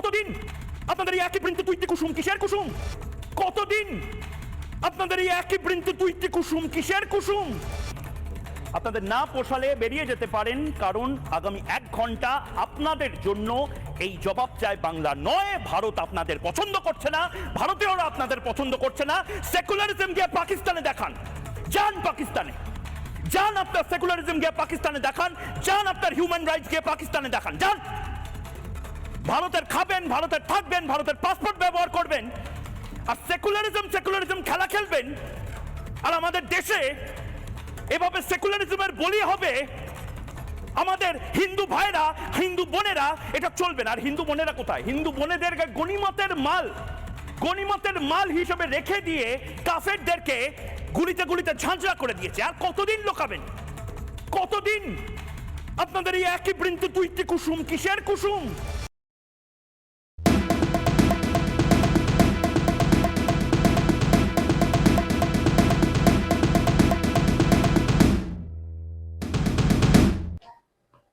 কতদিন আপনাদের এই একই বৃন্ত তুইতে কুসুম? কিসের কুসুম? কতদিন আপনাদের এই একই বৃন্ত তুইতে কুসুম? কিসের কুসুম? আপনাদের না পোষালে বেরিয়ে যেতে পারেন, কারণ আগামী এক ঘণ্টা আপনাদের জন্য এই জবাব চায় বাংলা। নয়, ভারত আপনাদের পছন্দ করছে না, ভারতীয়রা আপনাদের পছন্দ করছে না। সেকুলারিজম গিয়ে পাকিস্তানে দেখান। যান পাকিস্তানে। যান আপনার সেকুলারিজম গিয়ে পাকিস্তানে দেখান। যান আপনার হিউম্যান রাইটস গিয়ে পাকিস্তানে দেখান। যান। ভারতের খাবেন, ভারতের থাকবেন, ভারতের পাসপোর্ট ব্যবহার করবেন, আর সেকুলারিজম সেকুলারিজম খেলা খেলবেন, আর আমাদের দেশে এভাবে সেকুলারিজমের বলি হবে, আমাদের হিন্দু ভাইরা, হিন্দু বোনেরা, এটা চলবে না। আর হিন্দু বোনেরা কোথায়? হিন্দু বোনেদের গণিমতের মাল গণিমতের মাল হিসেবে রেখে দিয়ে কাফেরদেরকে গুলিতে গুলিতে ঝাঁঝরা করে দিয়েছে। আর কতদিন লোকাবেন? কতদিন? আপনাদের এই একই বৃন্ত তুইতে কুসুম, কিসের কুসুম?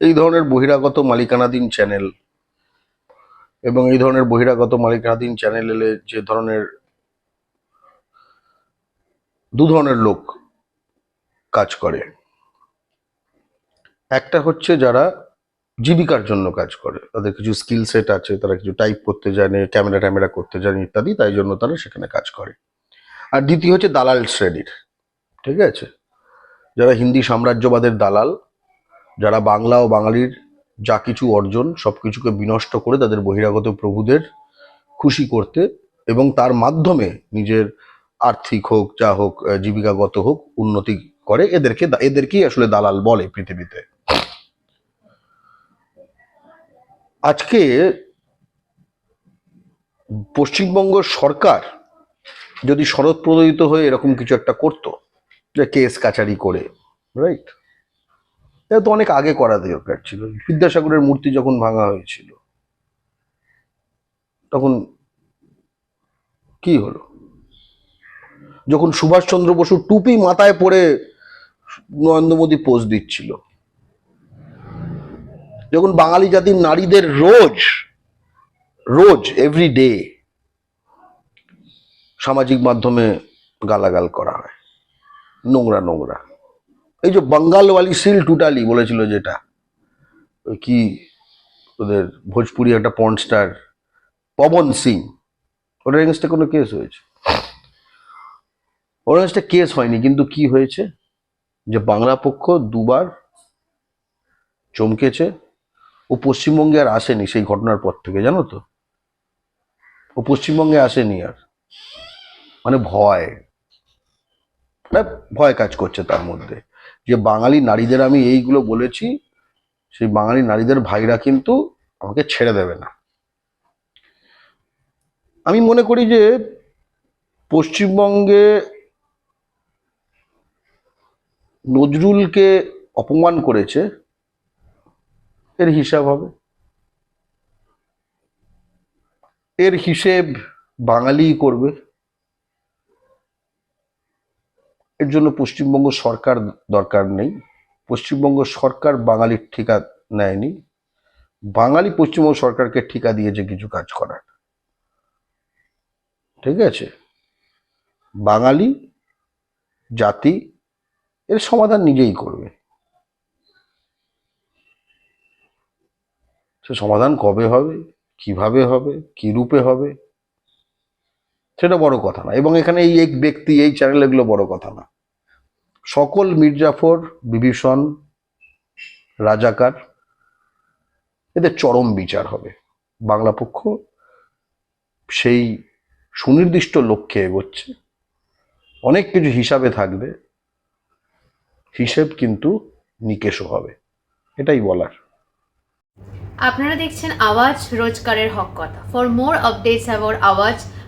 এই ধরনের বহিরাগত মালিকানাধীন চ্যানেল এবং এই ধরনের বহিরাগত মালিকানাধীন চ্যানেল এলে যে ধরনের দু ধরনের লোক কাজ করে। একটা হচ্ছে যারা জীবিকার জন্য কাজ করে, তাদের কিছু স্কিল সেট আছে, তারা কিছু টাইপ করতে জানে ক্যামেরা ট্যামেরা করতে জানে ইত্যাদি, তাই জন্য তারা সেখানে কাজ করে। আর দ্বিতীয় হচ্ছে দালাল শ্রেণির, ঠিক আছে? যারা হিন্দি সাম্রাজ্যবাদের দালাল যারা বাংলা ও বাঙালির যা কিছু অর্জন, সব কিছুকে বিনষ্ট করে তাদের বহিরাগত প্রভুদের খুশি করতে এবং তার মাধ্যমে নিজের আর্থিক হোক, যা হোক জীবিকাগত হোক, উন্নতি করে এদেরকে এদেরকেই আসলে দালাল বলে পৃথিবীতে। আজকে পশ্চিমবঙ্গ সরকার যদি শরৎ প্রদোদিত হয়ে এরকম কিছু একটা করতো, যে কেস কাচারি করে রাইট এটা তো অনেক আগে করা দরকার ছিল। বিদ্যাসাগরের মূর্তি যখন ভাঙা হয়েছিল, তখন কি হলো? যখন সুভাষচন্দ্র বসু টুপি মাথায় পরে নরেন্দ্র মোদী পোজ দিচ্ছিল, যখন বাঙালি জাতির নারীদের রোজ রোজ এভরি ডে সামাজিক মাধ্যমে গালাগাল করা হয়, নোংরা নোংরা। এই যে বাঙ্গালওয়ালি সিল টুটালি বলেছিল যেটা, ওই কি ওদের ভোজপুরি একটা পর্ন স্টার, পবন সিং ওটার এগেনস্টে কোনো কেস হয়েছে? ওর এগেনস্টে কেস হয়নি, কিন্তু কি হয়েছে? যে বাংলা পক্ষ দুবার চমকেছে, ও পশ্চিমবঙ্গে আর আসেনি সেই ঘটনার পর থেকে, জানো তো? ও পশ্চিমবঙ্গে আসেনি আর। মানে ভয়। মানে ভয় কাজ করছে তার মধ্যে। যে বাঙালি নারীদের আমি এইগুলো বলেছি, সেই বাঙালি নারীদের ভাইরা কিন্তু আমাকে ছেড়ে দেবে না। আমি মনে করি যে পশ্চিমবঙ্গে নজরুলকে অপমান করেছে, এর হিসাব হবে। এর হিসেব বাঙালিই করবে। এর জন্য পশ্চিমবঙ্গ সরকার দরকার নেই। পশ্চিমবঙ্গ সরকার বাঙালির ঠিকা নেয়নি। বাঙালি পশ্চিমবঙ্গ সরকারকে ঠিকা দিয়েছে কিছু কাজ করার। ঠিক আছে? বাঙালি, জাতি, এর সমাধান নিজেই করবে। সে সমাধান কবে হবে, কীভাবে হবে, কি রূপে হবে সেটা বড় কথা না। এবং এখানে এই এক ব্যক্তি, এই চ্যানেল এগুলো বড় কথা না। সকল মির্জাফর, বিভীষণ, রাজাকার, এদের চরম বিচার হবে। বাংলা পক্ষ সেই সুনির্দিষ্ট লক্ষ্যে এগোচ্ছে। অনেক কিছু হিসাবে থাকবে। হিসেব কিন্তু নিকেশও হবে। এটাই বলার। আপনারা দেখছেন আওয়াজ রোজকারের হক কথা। For more updates about Awaaz